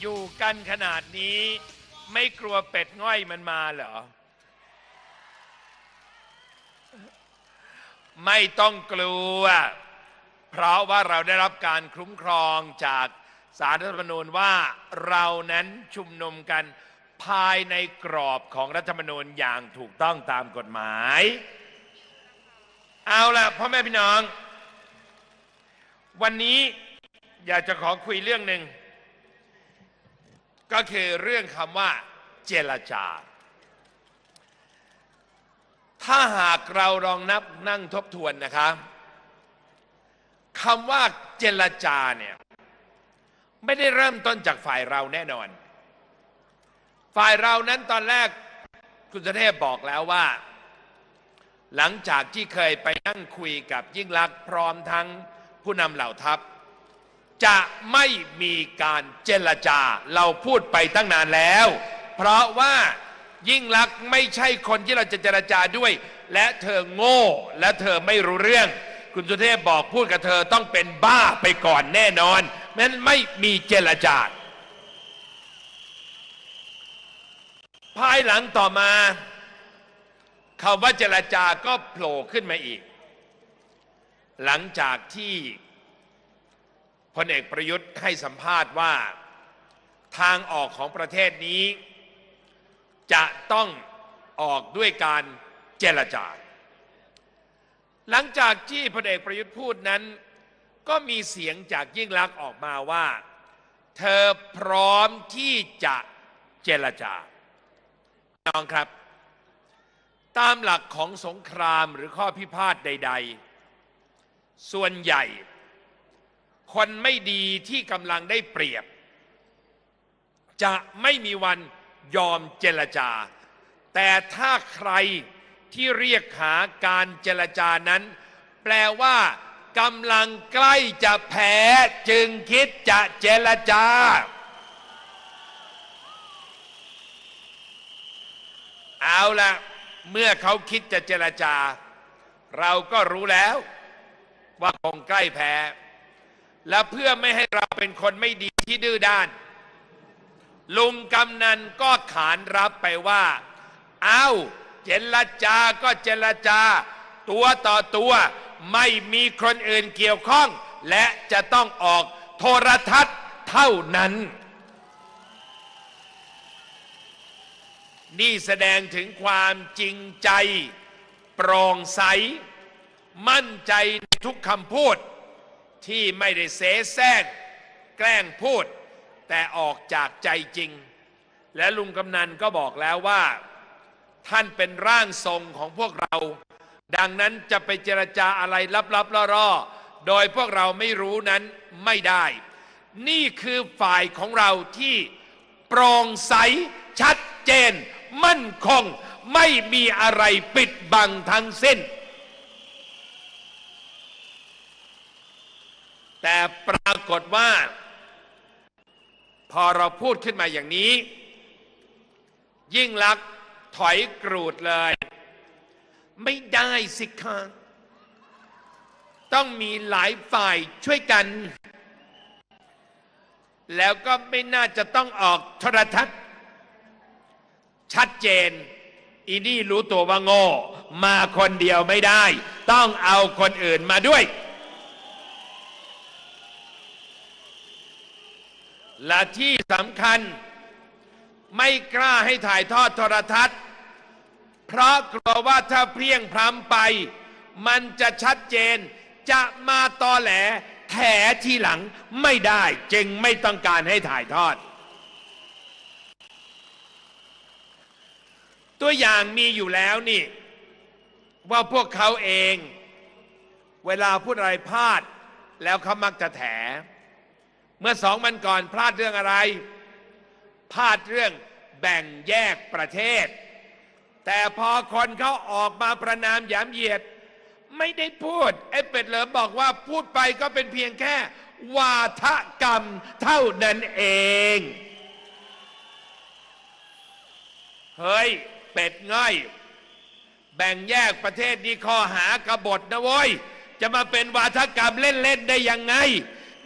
อยู่กันขนาดนี้ ไม่กลัวเป็ดง่อยมันมาเหรอ ไม่ต้องกลัว เพราะว่าเราได้รับการคุ้มครองจากสารรัฐธรรมนูญว่าเรานั้นชุมนุมกันภายในกรอบของรัฐธรรมนูญอย่างถูกต้องตามกฎหมาย เอาละพ่อแม่พี่น้อง วันนี้อยากจะขอคุยเรื่องหนึ่ง ก็คือเรื่องคำว่าเจรจา ถ้าหากเราลองนับนั่งทบทวนนะคะคำว่าเจรจาเนี่ยไม่ได้เริ่มต้นจากฝ่ายเราแน่นอน ฝ่ายเรานั้นตอนแรกคุณสุเทพบอกแล้วว่า หลังจากที่เคยไปนั่งคุยกับยิ่งลักษณ์พร้อมทั้งผู้นำเหล่าทัพ จะไม่มีการเจรจา เราพูดไปตั้งนานแล้ว เพราะว่ายิ่งลักษณ์ไม่ใช่คนที่เราจะเจรจาด้วย และเธอโง่และเธอไม่รู้เรื่อง คุณสุเทพบอกพูดกับเธอต้องเป็นบ้าไปก่อนแน่นอนนั้นไม่มีเจรจา ภายหลังต่อมาคำว่าเจรจาก็โผล่ขึ้นมาอีก หลังจากที่ พลเอกประยุทธ์ให้สัมภาษณ์ว่าทางออกของประเทศนี้ จะต้องออกด้วยการเจรจา หลังจากที่พลเอกประยุทธ์พูดนั้น ก็มีเสียงจากยิ่งลักษณ์ออกมาว่า เธอพร้อมที่จะเจรจาน้องครับ ตามหลักของสงครามหรือข้อพิพาทใด ๆ ส่วนใหญ่ คนไม่ดีที่กำลังได้เปรียบ จะไม่มีวันยอมเจรจา แต่ถ้าใครที่เรียกหาการเจรจานั้น แปลว่ากำลังใกล้จะแพ้จึงคิดจะเจรจา เอาละเมื่อเขาคิดจะเจรจา เราก็รู้แล้วว่าคงใกล้แพ้ และเพื่อไม่ให้เราเป็นคนไม่ดีที่ดื้อด้าน ลุงกำนันก็ขานรับไปว่า เอาเจรจาก็เจรจา ตัวต่อตัว ไม่มีคนอื่นเกี่ยวข้อง และจะต้องออกโทรทัศน์เท่านั้น นี่แสดงถึงความจริงใจ โปร่งใส มั่นใจในทุกคำพูด ที่ไม่ได้เสแสร้งแกล้งพูด แต่ออกจากใจจริง และลุงกำนันก็บอกแล้วว่า ท่านเป็นร่างทรงของพวกเรา ดังนั้นจะไปเจรจาอะไรลับๆล่อๆโดยพวกเราไม่รู้นั้นไม่ได้ นี่คือฝ่ายของเราที่โปร่งใสชัดเจน มั่นคง ไม่มีอะไรปิดบังทั้งสิ้น แต่ปรากฏว่า พอเราพูดขึ้นมาอย่างนี้ ยิ่งลักถอยกรูดเลย ไม่ได้สิคะต้องมีหลายฝ่ายช่วยกัน แล้วก็ไม่น่าจะต้องออกโทรทัศน์ ชัดเจน อีนี่รู้ตัวว่าโง่ มาคนเดียวไม่ได้ ต้องเอาคนอื่นมาด้วย และที่สำคัญไม่กล้าให้ถ่ายทอดโทรทัศน์ เพราะกลัวว่าถ้าเพียงพล้ำไป มันจะชัดเจนจะมาตอแหลแถทีหลังไม่ได้จึงไม่ต้องการให้ถ่ายทอด ตัวอย่างมีอยู่แล้วนี่ ว่าพวกเขาเอง เวลาพูดอะไรพลาด แล้วเขามักจะแถ เมื่อสองวันก่อนพลาดเรื่องอะไร พลาดเรื่องแบ่งแยกประเทศ แต่พอคนเขาออกมาประนามหยามเหยียด ไม่ได้พูดไอ้เป็ดเหลิมบอกว่าพูดไปก็เป็นเพียงแค่ วาทกรรมเท่านั้นเอง เฮ้ย เป็ดง่อย แบ่งแยกประเทศนี่ข้อหากบฏนะโว้ย จะมาเป็นวาทกรรมเล่น ๆ ได้ยังไง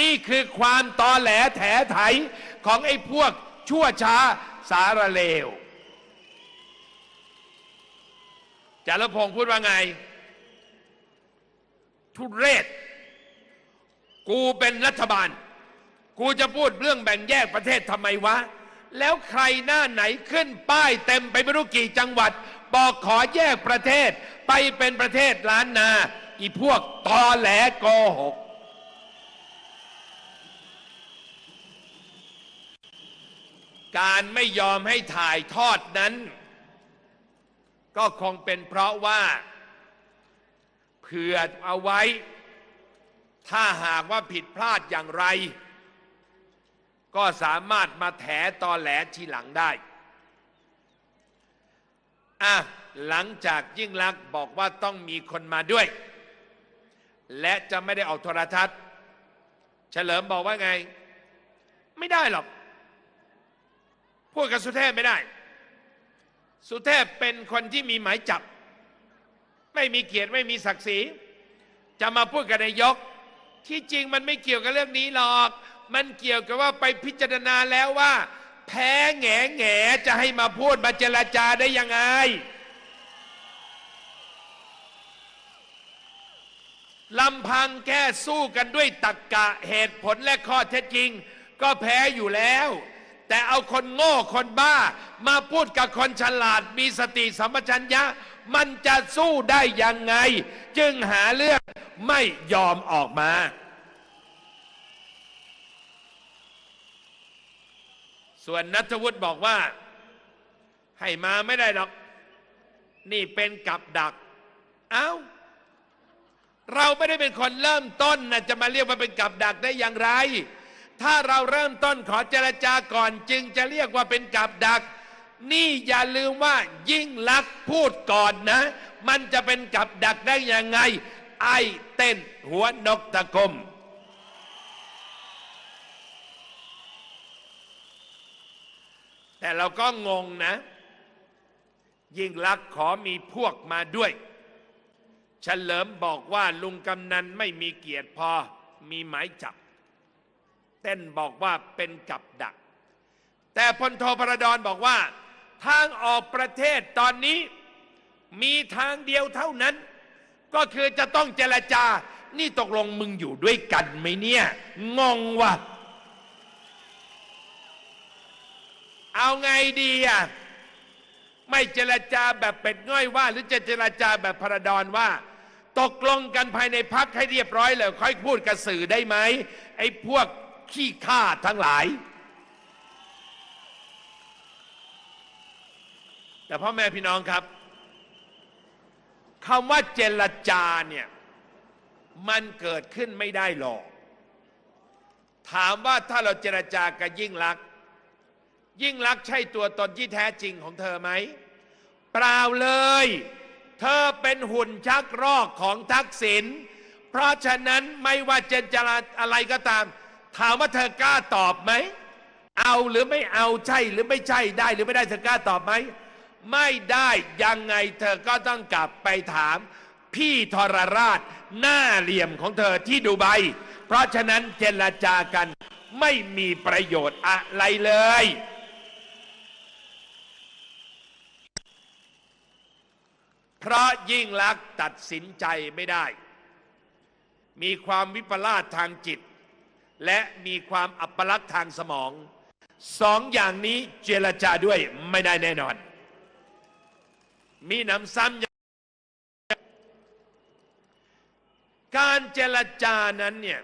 นี่คือความตอแหลแถไถของไอ้พวกชั่วช้าสารเลวจารพงศ์พูดว่าไง ทุเรศ กูเป็นรัฐบาล กูจะพูดเรื่องแบ่งแยกประเทศทำไมวะ แล้วใครหน้าไหนขึ้นป้ายเต็มไปไม่รู้กี่จังหวัด บอกขอแยกประเทศ ไปเป็นประเทศล้านนา อีพวกตอแหลโกหก การไม่ยอมให้ถ่ายทอดนั้น ก็คงเป็นเพราะว่าเผื่อเอาไว้ ถ้าหากว่าผิดพลาดอย่างไร ก็สามารถมาแถตอแหลทีหลังได้อะหลังจากยิ่งลักษณ์บอกว่าต้องมีคนมาด้วย และจะไม่ได้ออกโทรทัศน์ เฉลิมบอกว่าไง ไม่ได้หรอก พูดกับสุเทพไม่ได้ สุเทพเป็นคนที่มีหมายจับ ไม่มีเกียรติไม่มีศักดิ์ศรี จะมาพูดกับนายก ที่จริงมันไม่เกี่ยวกับเรื่องนี้หรอก มันเกี่ยวกับว่าไปพิจารณาแล้วว่า แพ้แง่แง่จะให้มาพูดมาเจรจาได้ยังไง ลำพังแค่สู้กันด้วยตรกกะเหตุผลและข้อเท็จจริง ก็แพ้อยู่แล้ว แต่เอาคนโง่คนบ้า มาพูดกับคนฉลาดมีสติสัมปชัญญะ มันจะสู้ได้ยังไง จึงหาเรื่องไม่ยอมออกมา ส่วนนัทวุฒิบอกว่า ให้มาไม่ได้หรอก นี่เป็นกับดัก เอ้า เราไม่ได้เป็นคนเริ่มต้นนะจะมาเรียกว่าเป็นกับดักได้อย่างไร ถ้าเราเริ่มต้นขอเจรจาก่อนจึงจะเรียกว่าเป็นกับดัก นี่อย่าลืมว่ายิ่งลักษ์พูดก่อนนะ มันจะเป็นกับดักได้ยังไง ไอเต้นหัวนกตะกลมแต่เราก็งงนะ ยิ่งลักษ์ขอมีพวกมาด้วยเฉลิมบอกว่าลุงกำนันไม่มีเกียรติพอมีหมายจับ เต้นบอกว่าเป็นกับดัก แต่พลโทพระดอนบอกว่า ทางออกประเทศตอนนี้มีทางเดียวเท่านั้น ก็คือจะต้องเจรจา นี่ตกลงมึงอยู่ด้วยกันไหมเนี่ย งงว่ะเอาไงดีอะไม่เจรจาแบบเป็ดง่อยว่า หรือจะเจรจาแบบพระดอนว่า ตกลงกันภายในพักให้เรียบร้อยเลยค่อยพูดกับสื่อได้ไหมไอ้พวก ขี้ข้าทั้งหลาย แต่พ่อแม่พี่น้องครับคำว่าเจรจาเนี่ยมันเกิดขึ้นไม่ได้หรอก ถามว่าถ้าเราเจรจากับยิ่งลักษณ์ยิ่งลักษณ์ใช่ตัวตนที่แท้จริงของเธอไหมเปล่าเลย เธอเป็นหุ่นชักรอกของทักษิณเพราะฉะนั้นไม่ว่าเจนจาอะไรก็ตาม ถามว่าเธอกล้าตอบไหม เอาหรือไม่เอาใช่หรือไม่ใช่ได้หรือไม่ได้เธอกล้าตอบไหม ไม่ได้ยังไงเธอก็ต้องกลับไปถาม พี่ทรราชหน้าเหลี่ยมของเธอที่ดูไบเพราะฉะนั้นเจรจากันไม่มีประโยชน์อะไรเลย เพราะยิ่งลักษ์ตัดสินใจไม่ได้ มีความวิปลาสทางจิต และมีความอัปลักษณ์ทางสมองสองอย่างนี้เจรจาด้วยไม่ได้แน่นอน มีหนำซ้ำยังการเจรจานั้นเนี่ย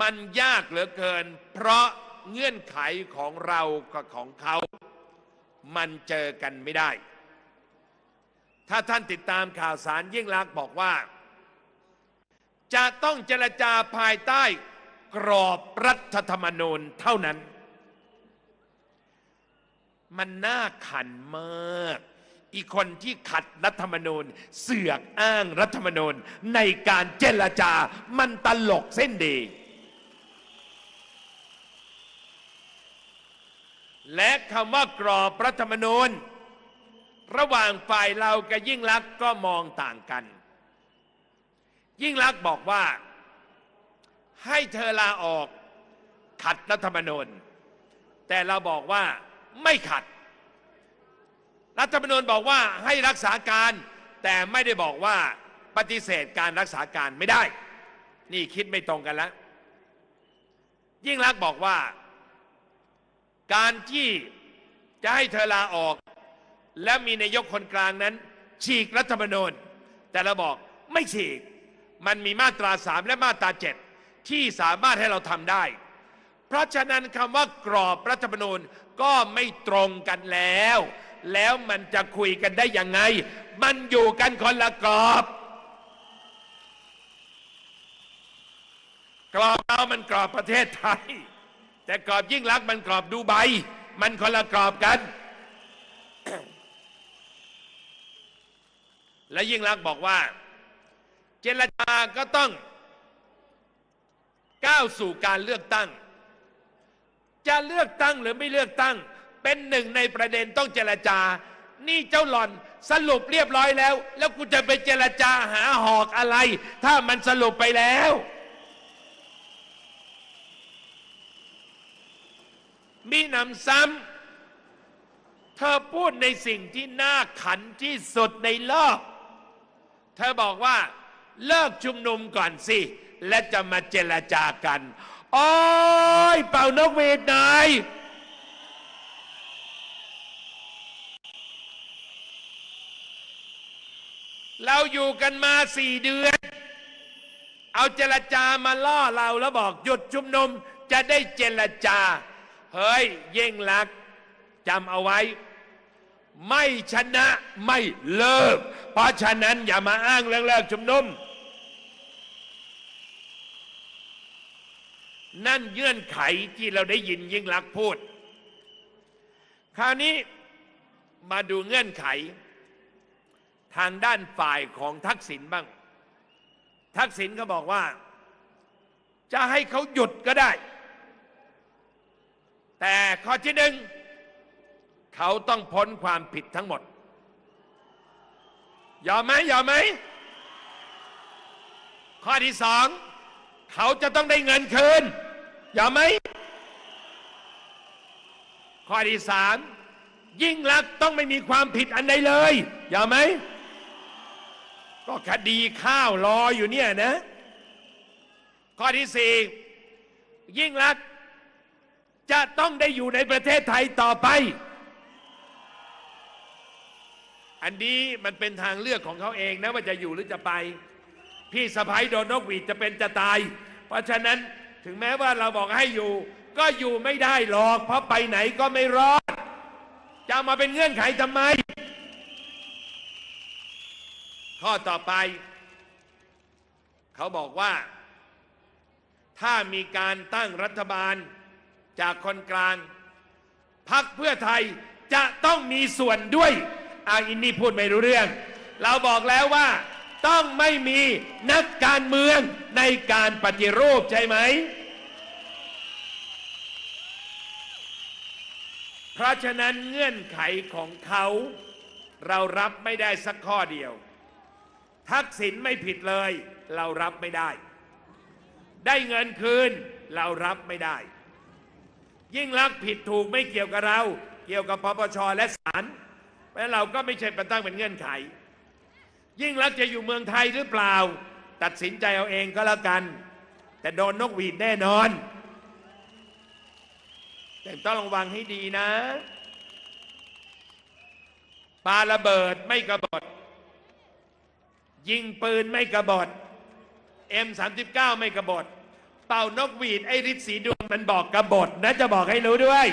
มันยากเหลือเกิน เพราะเงื่อนไขของเรากับของเขา มันเจอกันไม่ได้ ถ้าท่านติดตามข่าวสารยิ่งลักษณ์บอกว่า จะต้องเจรจาภายใต้กรอบรัฐธรรมนูญเท่านั้น มันน่าขันมาก อีกคนที่ขัดรัฐธรรมนูญ เสือกอ้างรัฐธรรมนูญในการเจรจา มันตลกเส้นดี และคำว่ากรอบรัฐธรรมนูญ ระหว่างฝ่ายเรากับยิ่งลักษณ์ก็มองต่างกัน ยิ่งลักษณ์บอกว่า ให้เธอลาออกขัดรัฐธรรมนูญแต่เราบอกว่าไม่ขัด รัฐธรรมนูญบอกว่าให้รักษาการ แต่ไม่ได้บอกว่าปฏิเสธการรักษาการไม่ได้ นี่คิดไม่ตรงกันแล้วยิ่งรักษณ์บอกว่า การที่จะให้เธอลาออก และมีนายกคนกลางนั้น ฉีกรัฐธรรมนูญแต่เราบอกไม่ฉีก มันมีมาตราสามและมาตราเจ็ดที่สามารถให้เราทำได้ เพราะฉะนั้นคำว่ากรอบรัฐธรรมนูญก็ไม่ตรงกันแล้ว แล้วมันจะคุยกันได้ยังไง มันอยู่กันคนละกรอบ กรอบเรามันกรอบประเทศไทย แต่กรอบยิ่งรักษณ์มันกรอบดูไบมันคนละกรอบกัน และยิ่งรักษณ์บอกว่า เจรจาก็ต้องก้าวสู่การเลือกตั้ง จะเลือกตั้งหรือไม่เลือกตั้ง เป็นหนึ่งในประเด็นต้องเจรจา นี่เจ้าหล่อนสรุปเรียบร้อยแล้ว แล้วกูจะไปเจรจาหาหอกอะไร ถ้ามันสรุปไปแล้ว มีหนำซ้ำเธอพูดในสิ่งที่น่าขันที่สุดในโลก เธอบอกว่า เลิกชุมนุมก่อนสิ และจะมาเจรจากัน โอ้ย เป่านกหวีดหน่อยเราอยู่กันมาสี่เดือน เอาเจรจามาล่อเราแล้วบอกหยุดชุมนุมจะได้เจรจา เฮ้ย เย่งลักจำเอาไว้ ไม่ชนะไม่เลิก เพราะฉะนั้นอย่ามาอ้างเรื่องเลิกชุมนุม นั่นเงื่อนไขที่เราได้ยินยิ่งลักษณ์พูด คราวนี้มาดูเงื่อนไข ทางด้านฝ่ายของทักษิณบ้าง ทักษิณเขาบอกว่า จะให้เขาหยุดก็ได้ แต่ข้อที่หนึ่งเขาต้องพ้นความผิดทั้งหมด ยอมไหมยอมไหมข้อที่สอง เขาจะต้องได้เงินคืน อยอมไหม ข้อที่สามยิ่งลักษณ์ต้องไม่มีความผิดอันใดเลย อยอมไหม ก็คดีข้าวรออยู่เนี่ยนะ ข้อที่สี่ยิ่งลักษณ์จะต้องได้อยู่ในประเทศไทยต่อไป อันนี้มันเป็นทางเลือกของเขาเองนะว่าจะอยู่หรือจะไป พี่สะพ้ายโดนนกหวีดจะเป็นจะตาย เพราะฉะนั้นถึงแม้ว่าเราบอกให้อยู่ ก็อยู่ไม่ได้หรอก เพราะไปไหนก็ไม่รอด จะมาเป็นเงื่อนไขทำไม ข้อต่อไป เขาบอกว่า ถ้ามีการตั้งรัฐบาลจากคนกลางพักเพื่อไทยจะต้องมีส่วนด้วยอาอินนี่พูดไม่รู้เรื่อง เราบอกแล้วว่า ต้องไม่มีนักการเมืองในการปฏิรูปใช่ไหม เพราะฉะนั้นเงื่อนไขของเขาเรารับไม่ได้สักข้อเดียว ทักษิณไม่ผิดเลย เรารับไม่ได้ ได้เงินคืนเรารับไม่ได้ ยิ่งรักผิดถูกไม่เกี่ยวกับเรา เกี่ยวกับปปชและศาลเพราะนั้นเราก็ไม่ใช่ประตั้งเป็นเงื่อนไข ยิ่งรักจะอยู่เมืองไทยหรือเปล่า ตัดสินใจเอาเองก็แล้วกัน แต่โดนนกหวีดแน่นอน แต่ต้องระวังให้ดีนะปาระเบิดไม่กระบดยิงปืนไม่กระบด M39 ไม่กระบด เป่านกหวีดไอ้ฤทธิ์สีดวงมันบอกกระบดนะจะบอกให้รู้ด้วย